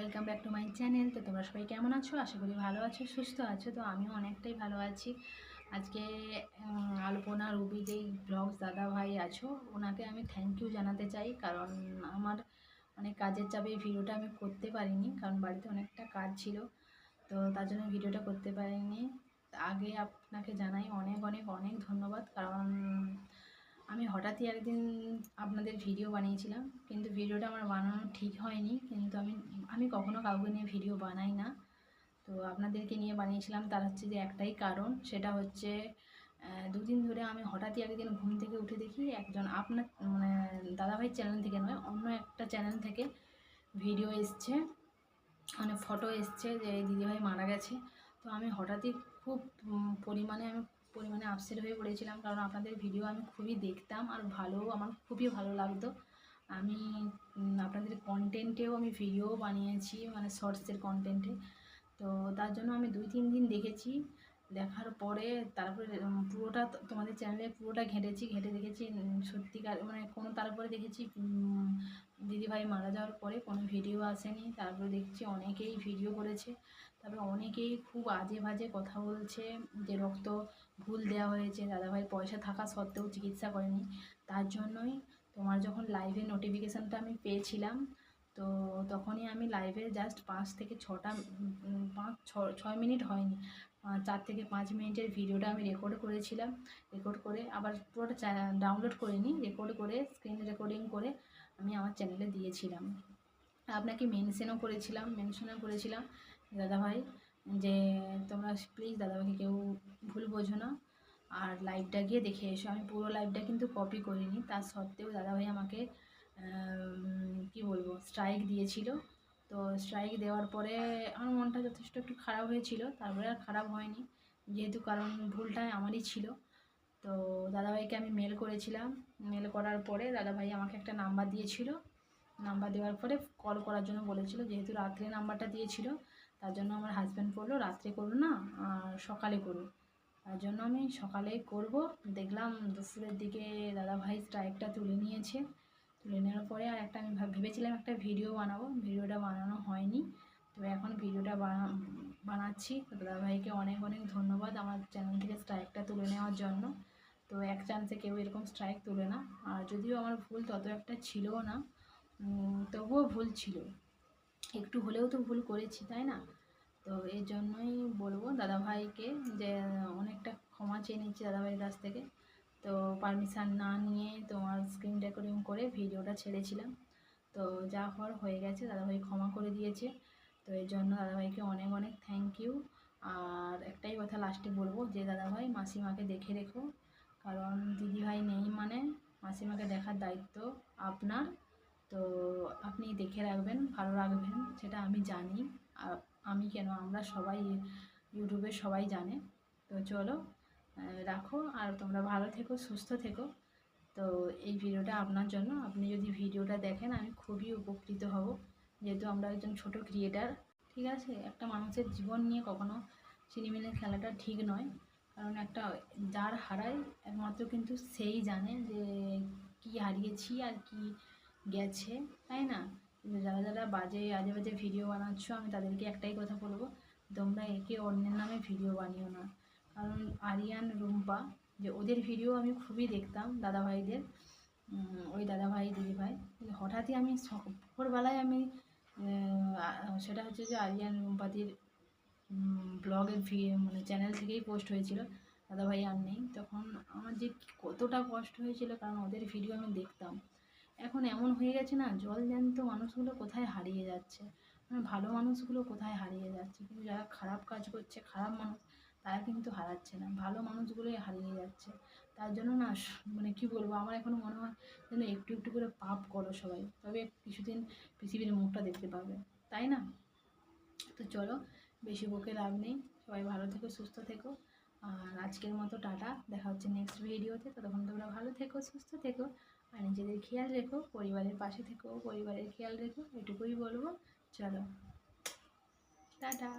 Welcome back to my channel তো তোমরা সবাই কেমন আছো? আশা করি ভালো আছো, সুস্থ আছো। তো আমিও অনেকটাই ভালো আছি। আজকে আলপনা, রুবি, যেই ব্লগস দাদা ভাই আছো, ওনাকে আমি থ্যাংক ইউ জানাতে চাই। কারণ আমার অনেক কাজের চাপে ভিডিওটা আমি করতে পারিনি, কারণ বাড়িতে অনেকটা কাজ ছিল। তো তার জন্য ভিডিওটা করতে পারিনি। আগে আপনাকে জানাই অনেক অনেক অনেক ধন্যবাদ। কারণ আমি হঠাৎই একদিন আপনাদের ভিডিও বানিয়েছিলাম, কিন্তু ভিডিওটা আমার বানানো ঠিক হয়নি, কিন্তু আমি আমি কখনো কাউকে নিয়ে ভিডিও বানাই না। তো আপনাদেরকে নিয়ে বানিয়েছিলাম, তার হচ্ছে যে একটাই কারণ, সেটা হচ্ছে দুদিন ধরে আমি হঠাৎই একদিন ঘুম থেকে উঠে দেখি একজন আপনার মানে দাদাভাই চ্যানেল থেকে নয়, অন্য একটা চ্যানেল থেকে ভিডিও এসছে মানে ফটো এসছে যে দিদিভাই মারা গেছে। তো আমি হঠাৎই খুব পরিমাণে আমি পরিমাণে আপসেট হয়ে পড়েছিলাম, কারণ আপনাদের ভিডিও আমি খুবই দেখতাম আর ভালো আমার খুবই ভালো লাগতো। আমি আপনাদের কন্টেন্টেও আমি ভিডিও বানিয়েছি মানে শর্টসের কন্টেন্টে তো তার জন্য আমি দুই তিন দিন দেখেছি। দেখার পরে তারপরে পুরোটা তোমাদের চ্যানেলে পুরোটা ঘেঁটেছি, ঘেঁটে দেখেছি সত্যিকার মানে কোনো, তারপরে দেখেছি দিদিভাই মারা যাওয়ার পরে কোনো ভিডিও আসেনি। তারপরে দেখছি অনেকেই ভিডিও করেছে। তারপরে অনেকেই খুব আজে বাজে কথা বলছে যে রক্ত ভুল দেওয়া হয়েছে, দাদাভাই পয়সা থাকা সত্ত্বেও চিকিৎসা করেনি। তার জন্যই তোমার যখন লাইভে নোটিফিকেশানটা আমি পেয়েছিলাম তো তখনই আমি লাইভে জাস্ট পাঁচ থেকে ছটা পাঁচ, ছ- ছয় মিনিট হয়নি। চার থেকে পাঁচ মিনিটের ভিডিওটা আমি রেকর্ড করেছিলাম। রেকর্ড করে আবার পুরোটা ডাউনলোড করে নিই। রেকর্ড করে স্ক্রিন রেকর্ডিং করে আমি আমার চ্যানেলে দিয়েছিলাম। আপনাকে মেনশনও করেছিলাম মেনশনও করেছিলাম, দাদাভাই, যে তোমরা প্লিজ দাদাভাইকে কেউ ভুল বোঝো না। আর লাইভটা গিয়ে দেখে এসো। আমি পুরো লাইভটা কিন্তু কপি করিনি। তার সত্ত্বেও দাদাভাই আমাকে স্ট্রাইক দিয়েছিল। তো স্ট্রাইক দেওয়ার পরে আমার মনটা যথেষ্ট একটু খারাপ হয়েছিল। তারপরে আর খারাপ হয়নি। যেহেতু কারণ ভুলটা আমারই ছিল। তো দাদাভাইকে আমি মেল করেছিলাম। মেল করার পরে দাদাভাই আমাকে একটা নাম্বার দিয়েছিল। নাম্বার দেওয়ার পরে কল করার জন্য বলেছিল। যেহেতু রাত্রে নাম্বারটা দিয়েছিল, তার জন্য আমার হাজব্যান্ড বলল, রাত্রে করো না, আর সকালে করো। তার জন্য আমি সকালে করব। দেখলাম দুপুরের দিকে দাদাভাই স্ট্রাইকটা তুলে নিয়েছে। তুলে নেওয়ার পরে আর একটা আমি ভাব- ভেবেছিলাম একটা ভিডিও বানাবো। ভিডিওটা বানানো হয়নি। তো এখন ভিডিওটা বানা- বানাচ্ছি। তো দাদাভাইকে অনেক অনেক ধন্যবাদ আমার চ্যানেল থেকে স্ট্রাইকটা তুলে নেওয়ার জন্য। তো এক চান্সে কেউ এরকম স্ট্রাইক তুলে না। আর যদিও আমার ভুল তত একটা ছিলও না তবুও ভুল ছিল। একটু হলেও তো ভুল করেছি, তাই না? তো এই জন্যই বলব দাদাভাইকে যে অনেকটা ক্ষমা চেয়ে নিচ্ছি দাদাভাইয়ের কাছ থেকে। তো পারমিশন না নিয়ে তোমার স্ক্রিন রেকর্ডিং করে ভিডিওটা ছেড়েছিলাম। তো যা হওয়ার হয়ে গেছে, দাদাভাই ক্ষমা করে দিয়েছে। তো এই জন্য দাদাভাইকে অনেক অনেক থ্যাংক ইউ আর একটাই কথা লাস্টে বলব যে, দাদাভাই মাসিমাকে দেখে রেখো। কারণ দিদিভাই নেই মানে মাসিমাকে দেখার দায়িত্ব আপনার। তো আপনি দেখে রাখবেন, ভালো রাখবেন, সেটা আমি জানি। আমি কেন? আমরা সবাই, ইউটিউবে সবাই জানে। তো চলো রাখো আর তোমরা ভালো থেকো, সুস্থ থেকো। তো এই ভিডিওটা আপনার জন্য। আপনি যদি ভিডিওটা দেখেন, আমি খুবই উপকৃত হব। যেহেতু আমরা একজন ছোট ক্রিয়েটার ঠিক আছে? একটা মানুষের জীবন নিয়ে কখনো সিনেমিনের খেলাটা ঠিক নয়। কারণ একটা যার হারায় একমাত্র কিন্তু সেই জানে যে কি হারিয়েছি আর কি গেছে, তাই না? যারা যারা বাজে, আজে বাজে ভিডিও বানাচ্ছ, আমি তাদেরকে একটাই কথা বলব, তোমরা একে অন্যের নামে ভিডিও বানিও না। কারণ আরিয়ান, রুম্পা, যে ওদের ভিডিও আমি খুবই দেখতাম দাদাভাইদের ওই দাদাভাই, দিদিভাই। হঠাৎই আমি স- ভোরবেলায় আমি সেটা হচ্ছে যে আরিয়ান, রুম্পাদির ব্লগের মানে চ্যানেল থেকেই পোস্ট হয়েছিল, দাদাভাই আর নেই। তখন আমার যে কতটা কষ্ট হয়েছিল, কারণ ওদের ভিডিও আমি দেখতাম। এখন এমন হয়ে গেছে না, জল জ্যান্ত মানুষগুলো কোথায় হারিয়ে যাচ্ছে? মানে ভালো মানুষগুলো কোথায় হারিয়ে যাচ্ছে? কিন্তু যারা খারাপ কাজ করছে, খারাপ মানুষ তারা কিন্তু হারাচ্ছে না। ভালো মানুষগুলোই হারিয়ে যাচ্ছে। তার জন্য না মানে কি বলব, আমার এখন মনে হয় যেন একটু একটু করে পাপ করো সবাই। তবে কিছুদিন পৃথিবীর মুখটা দেখতে পাবে। তাই না? তো চলো, বেশি বকে লাভ নেই। সবাই ভালো থেকো, সুস্থ থেকো। আর আজকের মতো টাটা। দেখা হচ্ছে নেক্সট ভিডিওতে ততক্ষণ তোমরা ভালো থেকো, সুস্থ থেকো। আর নিজেদের খেয়াল রেখো, পরিবারের পাশে থেকো, পরিবারের খেয়াল রেখো। এটুকুই বলব। চলো। টাটা।